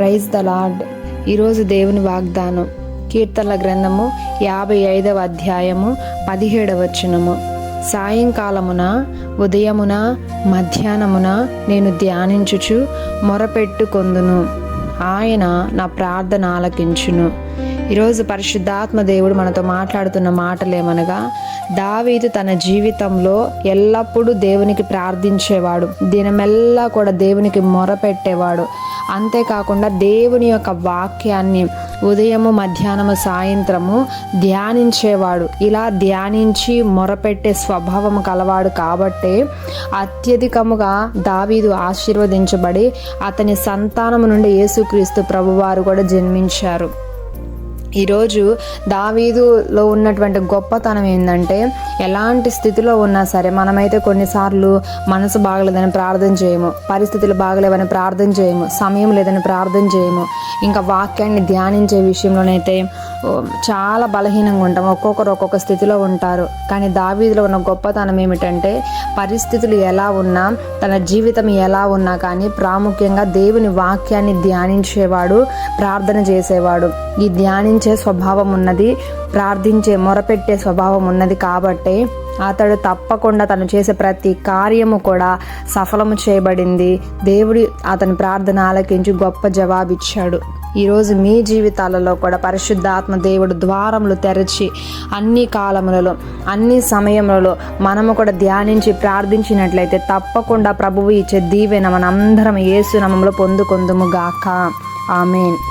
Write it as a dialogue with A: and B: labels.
A: Praise the lord ఈరోజు దేవుని వాగ్దానం. కీర్తనల గ్రంథము యాభై ఐదవ అధ్యాయము పదిహేడవ వచనము. సాయంకాలమున ఉదయమున మధ్యాహ్నమున నేను ధ్యానించుచు మొరపెట్టుకొందును. ఆయన నా ప్రార్థన ఆలకించును. ఈరోజు పరిశుద్ధాత్మ దేవుడు మనతో మాట్లాడుతున్న మాటలేమనగా దావీదు తన జీవితంలో ఎల్లప్పుడూ దేవునికి ప్రార్థించేవాడు. దినమెల్లా కూడా దేవునికి మొరపెట్టేవాడు. అంతేకాకుండా దేవుని యొక్క వాక్యాన్ని ఉదయము మధ్యాహ్నము సాయంత్రము ధ్యానించేవాడు. ఇలా ధ్యానించి మొరపెట్టే స్వభావం కలవాడు కాబట్టే అత్యధికముగా దావీదు ఆశీర్వదించబడి అతని సంతానము నుండి యేసుక్రీస్తు ప్రభువారు కూడా జన్మించారు. ఈరోజు దావీదులో ఉన్నటువంటి గొప్పతనం ఏంటంటే ఎలాంటి స్థితిలో ఉన్నా సరే మనమైతే కొన్నిసార్లు మనసు బాగలేదని ప్రార్థన చేయము. పరిస్థితులు బాగలేవని ప్రార్థన చేయము. సమయం లేదని ప్రార్థన చేయము. ఇంకా వాక్యాన్ని ధ్యానించే విషయంలోనైతే చాలా బలహీనంగా ఉంటాం. ఒక్కొక్కరు ఒక్కొక్క స్థితిలో ఉంటారు. కానీ దావీదులో ఉన్న గొప్పతనం ఏమిటంటే పరిస్థితులు ఎలా ఉన్నా తన జీవితం ఎలా ఉన్నా కానీ ప్రాముఖ్యంగా దేవుని వాక్యాన్ని ధ్యానించేవాడు ప్రార్థన చేసేవాడు. ఈ ధ్యానించే స్వభావం ఉన్నది ప్రార్థించే మొరపెట్టే స్వభావం ఉన్నది కాబట్టి అతడు తప్పకుండా తను చేసే ప్రతి కార్యము కూడా సఫలము చేయబడింది. దేవుడి అతని ప్రార్థన ఆలకించి గొప్ప జవాబిచ్చాడు. ఈరోజు మీ జీవితాలలో కూడా పరిశుద్ధాత్మ దేవుడు ద్వారములు తెరచి అన్ని కాలములలో అన్ని సమయములలో మనము కూడా ధ్యానించి ప్రార్థించినట్లయితే తప్పకుండా ప్రభువు ఇచ్చే దీవెన మనందరం ఏసునామంలో పొందుకొందుము గాక. ఆమెన్.